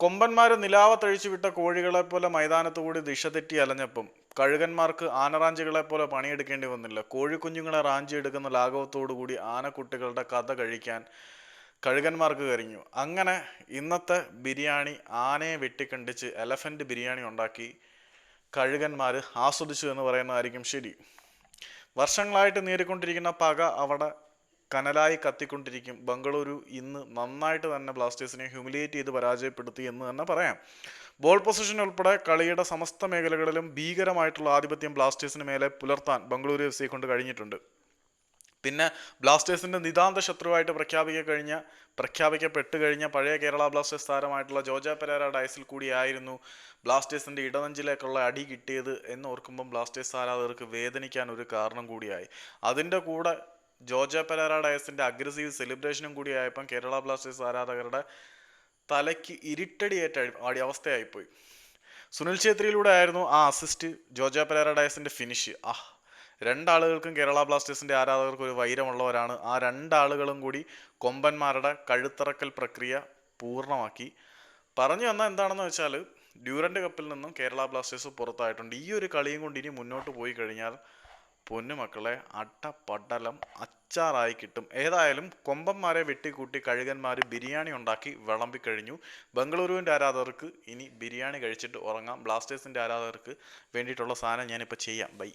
കൊമ്പന്മാർ നിലാവത്തഴിച്ചു വിട്ട കോഴികളെ പോലെ മൈതാനത്തുകൂടി ദിശ തെറ്റി അലഞ്ഞപ്പം കഴുകന്മാർക്ക് ആനറാഞ്ചികളെപ്പോലെ പണിയെടുക്കേണ്ടി വന്നില്ല. കോഴിക്കുഞ്ഞുങ്ങളെ റാഞ്ചി എടുക്കുന്ന ലാഘവത്തോടുകൂടി ആനക്കുട്ടികളുടെ കഥ കഴിക്കാൻ കഴുകന്മാർക്ക് കരിഞ്ഞു അങ്ങനെ ഇന്നത്തെ ബിരിയാണി ആനയെ വെട്ടിക്കണ്ടിച്ച് എലഫന്റ് ബിരിയാണി ഉണ്ടാക്കി കഴുകന്മാർ ആസ്വദിച്ചു എന്ന് പറയുന്നതായിരിക്കും ശരി. വർഷങ്ങളായിട്ട് നേരിക്കൊണ്ടിരിക്കുന്ന പക അവിടെ കനലായി കത്തിക്കൊണ്ടിരിക്കും. ബംഗളൂരു ഇന്ന് നന്നായിട്ട് തന്നെ ബ്ലാസ്റ്റേഴ്സിനെ ഹ്യൂമിലിയേറ്റ് ചെയ്ത് പരാജയപ്പെടുത്തി എന്ന് തന്നെ പറയാം. ബോൾ പൊസിഷൻ ഉൾപ്പെടെ കളിയുടെ സമസ്ത മേഖലകളിലും ഭീകരമായിട്ടുള്ള ആധിപത്യം ബ്ലാസ്റ്റേഴ്സിന് മേലെ പുലർത്താൻ ബംഗളൂരു എഫ് സിയെ കൊണ്ട് കഴിഞ്ഞിട്ടുണ്ട്. പിന്നെ ബ്ലാസ്റ്റേഴ്സിന്റെ നിതാന്ത ശത്രുവായിട്ട് പ്രഖ്യാപിക്ക കഴിഞ്ഞ പ്രഖ്യാപിക്കപ്പെട്ട് കഴിഞ്ഞ പഴയ കേരള ബ്ലാസ്റ്റേഴ്സ് താരമായിട്ടുള്ള ജോജ പെരേര ഡയസിൽ കൂടിയായിരുന്നു ബ്ലാസ്റ്റേഴ്സിന്റെ ഇടനെഞ്ചിലേക്കുള്ള അടി കിട്ടിയത് എന്ന് ഓർക്കുമ്പം ബ്ലാസ്റ്റേഴ്സ് ആരാധകർക്ക് വേദനിക്കാൻ ഒരു കാരണം കൂടിയായി. അതിന്റെ കൂടെ ജോജ പെരാറ ഡയസിന്റെ അഗ്രസീവ് സെലിബ്രേഷനും കൂടിയായപ്പം കേരള ബ്ലാസ്റ്റേഴ്സ് ആരാധകരുടെ തലയ്ക്ക് ഇരുട്ടടിയേറ്റ അടി അവസ്ഥയായിപ്പോയി. സുനിൽ ഛേത്രിയിലൂടെ ആയിരുന്നു ആ അസിസ്റ്റ് ജോർജ പെരാറ ഡയസിന്റെ ഫിനിഷ് ആ രണ്ടാളുകൾക്കും കേരള ബ്ലാസ്റ്റേഴ്സിന്റെ ആരാധകർക്ക് ഒരു വൈരമുള്ളവരാണ്. ആ രണ്ടാളുകളും കൂടി കൊമ്പന്മാരുടെ കഴുത്തിറക്കൽ പ്രക്രിയ പൂർണമാക്കി. പറഞ്ഞു വന്ന എന്താണെന്ന് വെച്ചാൽ ഡ്യൂറന്റ് കപ്പിൽ നിന്നും കേരള ബ്ലാസ്റ്റേഴ്സ് പുറത്തായിട്ടുണ്ട്. ഈ ഒരു കളിയും കൊണ്ട് ഇനി മുന്നോട്ട് പോയി കഴിഞ്ഞാൽ പൊന്നുമക്കളെ അട്ടപ്പടലം അച്ചാറായി കിട്ടും. ഏതായാലും കൊമ്പന്മാരെ വെട്ടിക്കൂട്ടി കഴുകന്മാർ ബിരിയാണി ഉണ്ടാക്കി വിളമ്പിക്കഴിഞ്ഞു. ബംഗളൂരുവിന്റെ ആരാധകർക്ക് ഇനി ബിരിയാണി കഴിച്ചിട്ട് ഉറങ്ങാം. ബ്ലാസ്റ്റേഴ്സിന്റെ ആരാധകർക്ക് വേണ്ടിയിട്ടുള്ള സാധനം ഞാനിപ്പോൾ ചെയ്യാം. ബൈ.